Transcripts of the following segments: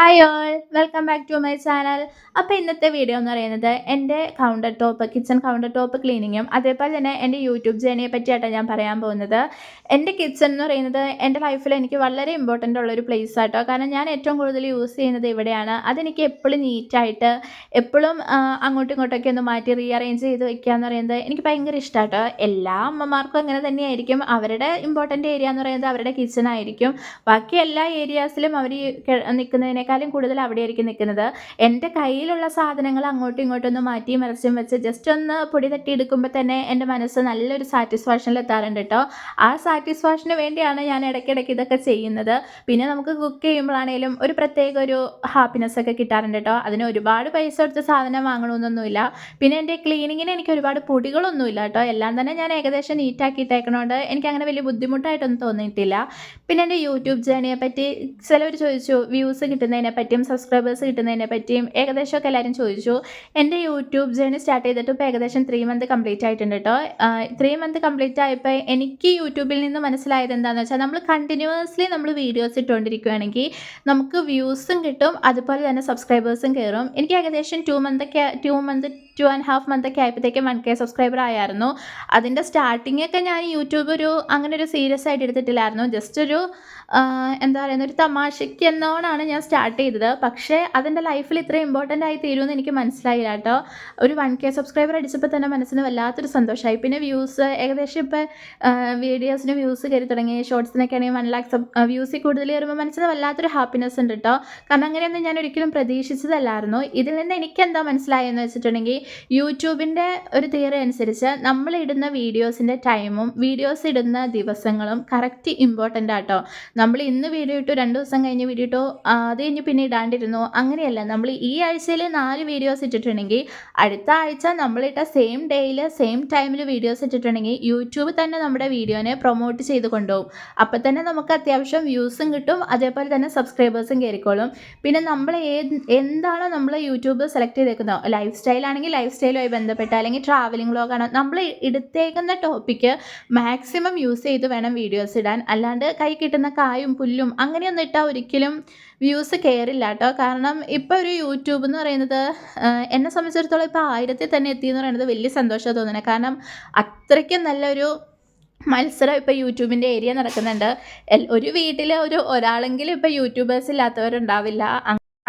Hi all Welcome back to my channel അപ്പോൾ ഇന്നത്തെ video എന്ന് പറയുന്നത് എന്റെ counter top kitchen counter top ക്ലീനിങ്ങും അതേപോലെ തന്നെ എന്റെ യൂട്യൂബ് ജേണിയെ പറ്റിയായിട്ടാണ് ഞാൻ പറയാൻ പോകുന്നത്. എന്റെ കിച്ചൺ എന്ന് പറയുന്നത് എന്റെ ലൈഫിൽ എനിക്ക് വളരെ ഇമ്പോർട്ടന്റ് ഉള്ളൊരു പ്ലേസ് ആട്ടോ കാരണം ഞാൻ ഏറ്റവും കൂടുതൽ യൂസ് ചെയ്യുന്നത് ഇവിടെയാണ്. അതെനിക്ക് എപ്പോഴും നീറ്റായിട്ട് എപ്പോഴും അങ്ങോട്ടും ഇങ്ങോട്ടൊക്കെ ഒന്ന് മാറ്റി റീഅറേഞ്ച് ചെയ്ത് വെക്കുക എന്ന് പറയുന്നത് എനിക്ക് ഭയങ്കര ഇഷ്ടമാട്ടോ എല്ലാ അമ്മമാർക്കും അങ്ങനെ തന്നെയായിരിക്കും. അവരുടെ ഇമ്പോർട്ടന്റ് ഏരിയ എന്ന് പറയുന്നത് അവരുടെ കിച്ചൺ ആയിരിക്കും. ബാക്കി എല്ലാ ഏരിയാസിലും അവർ നിൽക്കുന്നതിനേക്കാളും കൂടുതൽ കൂടുതൽ ആയിരിക്കും നിൽക്കുന്നത്. എന്റെ കയ്യിലുള്ള സാധനങ്ങൾ അങ്ങോട്ടും ഇങ്ങോട്ടും ഒന്ന് മാറ്റി മറിച്ചും വെച്ച് ജസ്റ്റ് ഒന്ന് പൊടി തട്ടി എടുക്കുമ്പോൾ തന്നെ എന്റെ മനസ്സ് നല്ലൊരു സാറ്റിസ്ഫാക്ഷനിൽ എത്താറുണ്ട് കേട്ടോ. ആ സാറ്റിസ്ഫാക്ഷന് വേണ്ടിയാണ് ഞാൻ ഇടയ്ക്കിടയ്ക്ക് ഇതൊക്കെ ചെയ്യുന്നത്. പിന്നെ നമുക്ക് കുക്ക് ചെയ്യുമ്പോഴാണേലും ഒരു പ്രത്യേക ഒരു ഹാപ്പിനെസ് ഒക്കെ കിട്ടാറുണ്ട് കേട്ടോ. അതിന് ഒരുപാട് പൈസ കൊടുത്ത് സാധനം വാങ്ങണമെന്നൊന്നുമില്ല. പിന്നെ എന്റെ ക്ലീനിങ്ങിന് എനിക്ക് ഒരുപാട് പൊടികളൊന്നുമില്ല കേട്ടോ. എല്ലാം തന്നെ ഞാൻ ഏകദേശം നീറ്റാക്കിയിട്ടേക്കണോണ്ട് എനിക്ക് അങ്ങനെ വലിയ ബുദ്ധിമുട്ടായിട്ടൊന്നും തോന്നിയിട്ടില്ല. പിന്നെ എന്റെ യൂട്യൂബ് ജേണിയെ പറ്റി ചിലവർ ചോദിച്ചു വ്യൂസ് കിട്ടുന്നതിനെ പറ്റിയും സബ്സ്ക്രൈബേഴ്സ് കിട്ടുന്നതിനെ പറ്റിയും ഏകദേശം ഒക്കെ എല്ലാവരും ചോദിച്ചു. എന്റെ യൂട്യൂബ് ജേണി സ്റ്റാർട്ട് ചെയ്തിട്ട് ഇപ്പോൾ ഏകദേശം ത്രീ മന്ത് കംപ്ലീറ്റ് ആയിട്ടുണ്ട് കേട്ടോ ത്രീ മന്ത് കംപ്ലീറ്റ് ആയപ്പോൾ എനിക്ക് യൂട്യൂബിൽ നിന്ന് മനസ്സിലായത് എന്താണെന്ന് വെച്ചാൽ നമ്മൾ കണ്ടിന്യൂസ്ലി നമ്മൾ വീഡിയോസ് ഇട്ടുകൊണ്ടിരിക്കുകയാണെങ്കിൽ നമുക്ക് വ്യൂസും കിട്ടും അതുപോലെ തന്നെ സബ്സ്ക്രൈബേഴ്സും കയറും എനിക്ക് ഏകദേശം two month two month two and half month ഒക്കെ ആയപ്പോഴത്തേക്കും വൺ കെ സബ്സ്ക്രൈബർ ആയിരുന്നു അതിന്റെ സ്റ്റാർട്ടിംഗ് ഒക്കെ ഞാൻ യൂട്യൂബ് ഒരു അങ്ങനെ ഒരു സീരിയസ് ആയിട്ട് എടുത്തിട്ടില്ലായിരുന്നു. ജസ്റ്റ് ഒരു എന്താ പറയുന്ന ഒരു തമാശയ്ക്ക് എന്നോണാണ് ഞാൻ സ്റ്റാർട്ട് ചെയ്തത്. പക്ഷേ അതെന്റെ ലൈഫിൽ ഇത്ര ഇമ്പോർട്ടന്റ് ആയി തീരുമെന്ന് എനിക്ക് മനസ്സിലായില്ല കേട്ടോ. ഒരു വൺ കെ സബ്സ്ക്രൈബർ അടിച്ചപ്പോൾ തന്നെ മനസ്സിന് വല്ലാത്തൊരു സന്തോഷമായി. പിന്നെ വ്യൂസ് ഏകദേശം ഇപ്പോൾ വീഡിയോസിന് വ്യൂസ് കയറി തുടങ്ങി. ഷോർട്സിനൊക്കെ ആണെങ്കിൽ വൺ ലാക്ക് സബ് വ്യൂസിൽ കൂടുതൽ കയറുമ്പോൾ മനസ്സിന് വല്ലാത്തൊരു ഹാപ്പിനെസ് ഉണ്ട് കേട്ടോ. കാരണം അങ്ങനെയൊന്നും ഞാൻ ഒരിക്കലും പ്രതീക്ഷിച്ചതല്ലായിരുന്നു. ഇതിൽ നിന്ന് എനിക്ക് എന്താ മനസ്സിലായെന്ന് വെച്ചിട്ടുണ്ടെങ്കിൽ യൂട്യൂബിന്റെ ഒരു തിയറി അനുസരിച്ച് നമ്മൾ ഇടുന്ന വീഡിയോസിന്റെ ടൈമും വീഡിയോസ് ഇടുന്ന ദിവസങ്ങളും കറക്റ്റ് ഇമ്പോർട്ടന്റ് ആട്ടോ. നമ്മൾ ഇന്ന് വീഡിയോ ഇട്ടു രണ്ട് ദിവസം കഴിഞ്ഞ് വീഡിയോ ഇട്ടു അത് കഴിഞ്ഞ് പിന്നെ ഇടാണ്ടിരുന്നു അങ്ങനെയല്ല. നമ്മൾ ഈ ആഴ്ചയിൽ നാല് വീഡിയോസ് ഇട്ടിട്ടുണ്ടെങ്കിൽ അടുത്ത ആഴ്ച നമ്മളിട്ട സെയിം ഡേയിൽ സെയിം ടൈമിൽ വീഡിയോസ് ഇട്ടിട്ടുണ്ടെങ്കിൽ യൂട്യൂബ് തന്നെ നമ്മുടെ വീഡിയോനെ പ്രൊമോട്ട് ചെയ്ത് കൊണ്ടുപോകും. അപ്പോൾ തന്നെ നമുക്ക് അത്യാവശ്യം വ്യൂസും കിട്ടും അതേപോലെ തന്നെ സബ്സ്ക്രൈബേഴ്സും കയറിക്കോളും. പിന്നെ നമ്മൾ ഏത് എന്താണോ നമ്മൾ യൂട്യൂബ് സെലക്ട് ചെയ്തേക്കുന്നത് ലൈഫ് സ്റ്റൈൽ ആണെങ്കിൽ ലൈഫ് സ്റ്റൈലുമായി ബന്ധപ്പെട്ട അല്ലെങ്കിൽ ട്രാവലിംഗ് വ്ളോഗാണ് നമ്മൾ എടുത്തേക്കുന്ന ടോപ്പിക്ക് മാക്സിമം യൂസ് ചെയ്ത് വേണം വീഡിയോസ് ഇടാൻ. അല്ലാണ്ട് കൈ കിട്ടുന്ന കായും പുല്ലും അങ്ങനെയൊന്നും ഇട്ടാൽ ഒരിക്കലും വ്യൂസ് കയറില്ല കേട്ടോ. കാരണം ഇപ്പോൾ ഒരു യൂട്യൂബ് എന്ന് പറയുന്നത് എന്നെ സംബന്ധിച്ചിടത്തോളം ഇപ്പോൾ ആയിരത്തിൽ തന്നെ എത്തിയെന്ന് പറയുന്നത് വലിയ സന്തോഷമാണ് തോന്നുന്നത് കാരണം അത്രയ്ക്കും നല്ലൊരു മത്സരം ഇപ്പോൾ യൂട്യൂബിന്റെ ഏരിയ നടക്കുന്നുണ്ട്. ഒരു വീട്ടിൽ ഒരു ഒരാളെങ്കിലും ഇപ്പോൾ യൂട്യൂബേഴ്സ് ഇല്ലാത്തവരുണ്ടാവില്ല.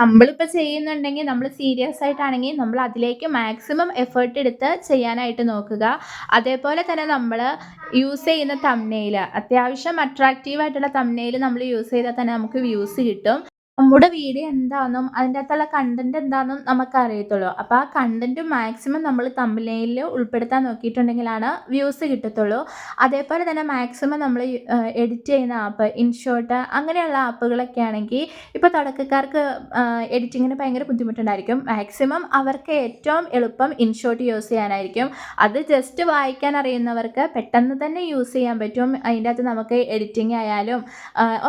നമ്മളിപ്പോൾ ചെയ്യുന്നുണ്ടെങ്കിൽ നമ്മൾ സീരിയസ് ആയിട്ടാണെങ്കിൽ നമ്മൾ അതിലേക്ക് മാക്സിമം എഫേർട്ട് എടുത്ത് ചെയ്യാനായിട്ട് നോക്കുക. അതേപോലെ തന്നെ നമ്മൾ യൂസ് ചെയ്യുന്ന തമ്മനയിൽ അത്യാവശ്യം അട്രാക്റ്റീവ് ആയിട്ടുള്ള തമ്മനയിൽ നമ്മൾ യൂസ് ചെയ്താൽ തന്നെ നമുക്ക് വ്യൂസ് കിട്ടും. നമ്മുടെ വീഡിയോ എന്താണെന്നും അതിന്റെ അകത്തുള്ള കണ്ടന്റ് എന്താണെന്നും നമുക്ക് അറിയത്തുള്ളൂ അപ്പോൾ ആ കണ്ടന്റ് മാക്സിമം നമ്മൾ തമ്മിലയിൽ ഉൾപ്പെടുത്താൻ നോക്കിയിട്ടുണ്ടെങ്കിലാണ് വ്യൂസ് കിട്ടത്തുള്ളൂ. അതേപോലെ തന്നെ മാക്സിമം നമ്മൾ എഡിറ്റ് ചെയ്യുന്ന ആപ്പ് ഇൻഷോട്ട് അങ്ങനെയുള്ള ആപ്പുകളൊക്കെ ആണെങ്കിൽ ഇപ്പോൾ തുടക്കക്കാർക്ക് എഡിറ്റിങ്ങിന് ഭയങ്കര ബുദ്ധിമുട്ടുണ്ടായിരിക്കും. മാക്സിമം അവർക്ക് ഏറ്റവും എളുപ്പം ഇൻഷോട്ട് യൂസ് ചെയ്യാനായിരിക്കും. അത് ജസ്റ്റ് വായിക്കാൻ അറിയുന്നവർക്ക് പെട്ടെന്ന് തന്നെ യൂസ് ചെയ്യാൻ പറ്റും. അതിന്റെ അകത്ത് നമുക്ക് എഡിറ്റിംഗ് ആയാലും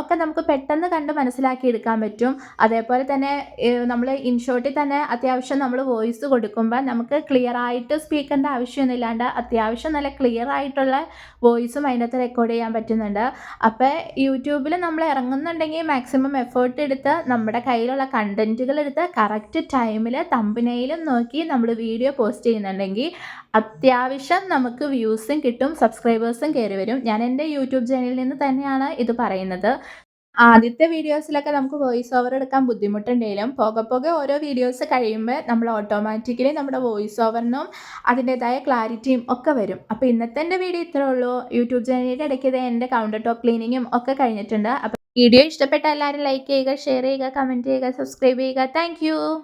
ഒക്കെ നമുക്ക് പെട്ടെന്ന് കണ്ട് മനസ്സിലാക്കി എടുക്കാൻ പറ്റും. പറ്റും. അതേപോലെ തന്നെ നമ്മൾ ഇൻഷോട്ടിൽ തന്നെ അത്യാവശ്യം നമ്മൾ വോയിസ് കൊടുക്കുമ്പോൾ നമുക്ക് ക്ലിയർ ആയിട്ട് സ്പീക്കറിന്റെ ആവശ്യമൊന്നും ഇല്ലാണ്ട് അത്യാവശ്യം നല്ല ക്ലിയർ ആയിട്ടുള്ള വോയിസും അതിനകത്ത് റെക്കോർഡ് ചെയ്യാൻ പറ്റുന്നുണ്ട്. അപ്പോൾ യൂട്യൂബിൽ നമ്മൾ ഇറങ്ങുന്നുണ്ടെങ്കിൽ മാക്സിമം എഫേർട്ട് എടുത്ത് നമ്മുടെ കയ്യിലുള്ള കണ്ടന്റുകൾ എടുത്ത് കറക്റ്റ് ടൈമിൽ തമ്പിനയിലും നോക്കി നമ്മൾ വീഡിയോ പോസ്റ്റ് ചെയ്യുന്നുണ്ടെങ്കിൽ അത്യാവശ്യം നമുക്ക് വ്യൂസും കിട്ടും സബ്സ്ക്രൈബേഴ്സും കയറി വരും. ഞാൻ എന്റെ യൂട്യൂബ് ചാനലിൽ നിന്ന് തന്നെയാണ് ഇത് പറയുന്നത്. ആദ്യത്തെ വീഡിയോസിലൊക്കെ നമുക്ക് വോയിസ് ഓവർ എടുക്കാൻ ബുദ്ധിമുട്ടുണ്ടെങ്കിലും പോകെ പോകെ ഓരോ വീഡിയോസ് കഴിയുമ്പോൾ നമ്മൾ ഓട്ടോമാറ്റിക്കലി നമ്മുടെ വോയിസ് ഓവറിനും അതിന്റെതായ ക്ലാരിറ്റിയും ഒക്കെ വരും. അപ്പോൾ ഇന്നത്തെ എന്റെ വീഡിയോ ഇത്രേ ഉള്ളൂ. യൂട്യൂബ് ചാനലിന്റെ ഇടയ്ക്ക് എന്റെ കൗണ്ടർ ടോപ്പ് ക്ലീനിങ്ങും ഒക്കെ കഴിഞ്ഞിട്ടുണ്ട്. അപ്പോൾ വീഡിയോ ഇഷ്ടപ്പെട്ട എല്ലാവരും ലൈക്ക് ചെയ്യുക ഷെയർ ചെയ്യുക കമന്റ് ചെയ്യുക സബ്സ്ക്രൈബ് ചെയ്യുക. താങ്ക്